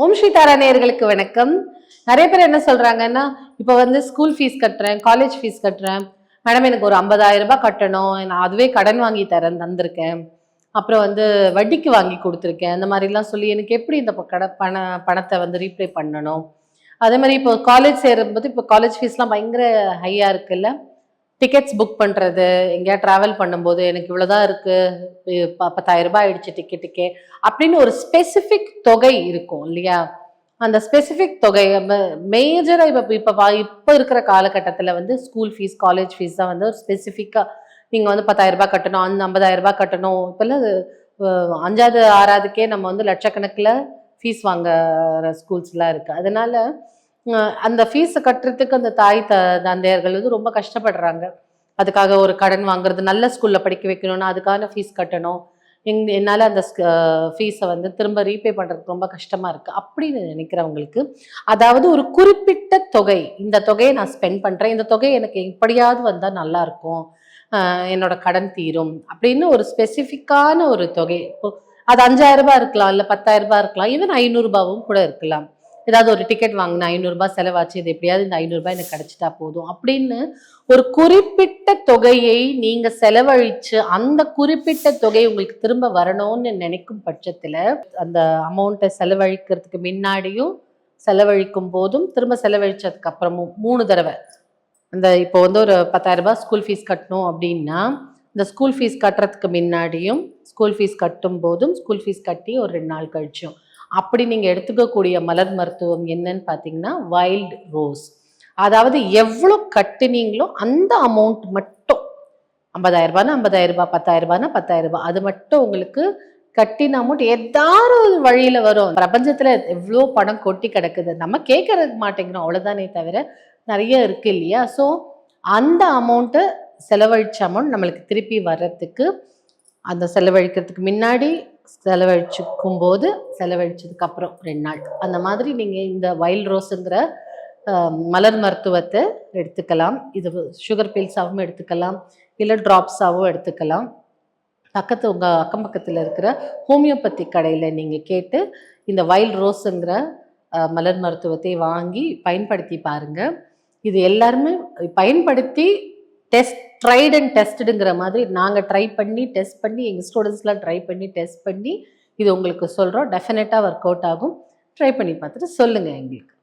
ஓம் ஸ்ரீ தாரா நேயர்களுக்கு வணக்கம். நிறைய பேர் என்ன சொல்றாங்கன்னா இப்போ வந்து ஸ்கூல் ஃபீஸ் கட்டுறேன் காலேஜ் ஃபீஸ் கட்டுறேன். மேடம் எனக்கு ஒரு 50000 ரூபாய் கட்டணும். நான் அதுவே கடன் வாங்கி தரேன் தந்திருக்கேன். அப்புறம் வந்து வட்டிக்கு வாங்கி கொடுத்துருக்கேன். அந்த மாதிரிலாம் சொல்லி எனக்கு எப்படி இந்த ப- கட பண பணத்தை வந்து ரீப்ளே பண்ணணும்? அதே மாதிரி இப்போ காலேஜ் சேரும்போது இப்போ காலேஜ் ஃபீஸ்லாம் பயங்கர ஹையாக இருக்குல்ல? டிக்கெட்ஸ் புக் பண்ணுறது எங்கேயா ட்ராவல் பண்ணும்போது எனக்கு இவ்வளோதான் இருக்குது பத்தாயிரம் ரூபாய் ஆயிடுச்சு டிக்கெட்டுக்கே அப்படின்னு ஒரு ஸ்பெசிஃபிக் தொகை இருக்கும் இல்லையா? அந்த ஸ்பெசிஃபிக் தொகை மேஜராக இப்போ இப்போ இப்போ இருக்கிற காலகட்டத்தில் வந்து ஸ்கூல் ஃபீஸ் காலேஜ் ஃபீஸ் தான் வந்து ஸ்பெசிஃபிக்காக நீங்கள் வந்து பத்தாயிரம் ரூபாய் கட்டணும் அந்த ஐம்பதாயிரம் ரூபாய் கட்டணும் இப்போல்லாம் அஞ்சாவது ஆறாவதுக்கே நம்ம வந்து லட்சக்கணக்கில் ஃபீஸ் வாங்குற ஸ்கூல்ஸ்லாம் இருக்குது அதனால அந்த ஃபீஸை கட்டுறதுக்கு அந்த தாய் த தந்தையர்கள் வந்து ரொம்ப கஷ்டப்படுறாங்க. அதுக்காக ஒரு கடன் வாங்குறது நல்ல ஸ்கூலில் படிக்க வைக்கணும்னா அதுக்கான ஃபீஸ் கட்டணும். எங் என்னால் அந்த ஃபீஸை வந்து திரும்ப ரீபே பண்ணுறதுக்கு ரொம்ப கஷ்டமாக இருக்குது அப்படின்னு நினைக்கிறவங்களுக்கு அதாவது ஒரு குறிப்பிட்ட தொகை இந்த தொகையை நான் ஸ்பெண்ட் பண்ணுறேன் இந்த தொகை எனக்கு எப்படியாவது வந்தால் நல்லாயிருக்கும் என்னோட கடன் தீரும் அப்படின்னு ஒரு ஸ்பெசிஃபிக்கான ஒரு தொகை. இப்போ அது அஞ்சாயிரம் ரூபாய் இருக்கலாம் இல்லை பத்தாயிரம் ரூபாய் இருக்கலாம் ஈவன் ஐநூறுரூபாவும் கூட இருக்கலாம். ஏதாவது ஒரு டிக்கெட் வாங்கினா ஐநூறுரூபா செலவாச்சு இது எப்படியாவது இந்த ஐநூறுரூபா எனக்கு கிடைச்சிட்டா போதும் அப்படின்னு ஒரு குறிப்பிட்ட தொகையை நீங்கள் செலவழித்து அந்த குறிப்பிட்ட தொகை உங்களுக்கு திரும்ப வரணும்னு நினைக்கும் பட்சத்தில் அந்த அமௌண்ட்டை செலவழிக்கிறதுக்கு முன்னாடியும் செலவழிக்கும் போதும் திரும்ப செலவழிச்சதுக்கு அப்புறமும் மூணு தடவை. அந்த இப்போ வந்து ஒரு பத்தாயிரரூபா ஸ்கூல் ஃபீஸ் கட்டணும் அப்படின்னா இந்த ஸ்கூல் ஃபீஸ் கட்டுறதுக்கு முன்னாடியும் ஸ்கூல் ஃபீஸ் கட்டும் போதும் ஸ்கூல் ஃபீஸ் கட்டி ஒரு ரெண்டு நாள் கழிச்சும். அப்படி நீங்கள் எடுத்துக்கக்கூடிய மலர் மருத்துவம் என்னன்னு பார்த்தீங்கன்னா வைல்ட் ரோஸ் அதாவது எவ்வளோ கட்டுனீங்களோ அந்த அமௌண்ட் மட்டும் ஐம்பதாயிரம் ரூபானா ஐம்பதாயிரம் ரூபாய் பத்தாயிரம் ரூபானா பத்தாயிரம் ரூபாய். அது மட்டும் உங்களுக்கு கட்டின அமௌண்ட் ஏதாவது ஒரு வழியில் வரும். பிரபஞ்சத்தில் எவ்வளோ பணம் கொட்டி கிடக்குது. நம்ம கேட்கறதுக்கு மாட்டேங்கிறோம். அவ்வளோதானே தவிர நிறைய இருக்கு இல்லையா? ஸோ அந்த அமௌண்ட்டை செலவழித்த அமௌண்ட் நம்மளுக்கு திருப்பி வர்றதுக்கு அந்த செலவழிக்கிறதுக்கு முன்னாடி செலவழிச்சுக்கும் போது செலவழிச்சதுக்கு அப்புறம் ரெண்டு நாள். அந்த மாதிரி நீங்கள் இந்த வைல்ட் ரோஸுங்கிற மலர் மருத்துவத்தை எடுத்துக்கலாம். இது சுகர் பில்ஸாகவும் எடுத்துக்கலாம். இல்லை ட்ராப்ஸாகவும் எடுத்துக்கலாம். பக்கத்து உங்கள் அக்கம் பக்கத்தில் இருக்கிற ஹோமியோபதி கடையில் நீங்கள் கேட்டு இந்த வைல்ட் ரோஸுங்கிற மலர் மருத்துவத்தை வாங்கி பயன்படுத்தி பாருங்கள் இது எல்லாருமே பயன்படுத்தி டெஸ்ட் ட்ரைட் அண்ட் டெஸ்டுங்கிற மாதிரி நாங்கள் ட்ரை பண்ணி டெஸ்ட் பண்ணி எங்கள் ஸ்டூடெண்ட்ஸ்லாம் ட்ரை பண்ணி டெஸ்ட் பண்ணி இது உங்களுக்கு சொல்கிறோம் டெஃபினட்டாக ஒர்க் அவுட் ஆகும். ட்ரை பண்ணி பார்த்துட்டு சொல்லுங்கள் எங்களுக்கு.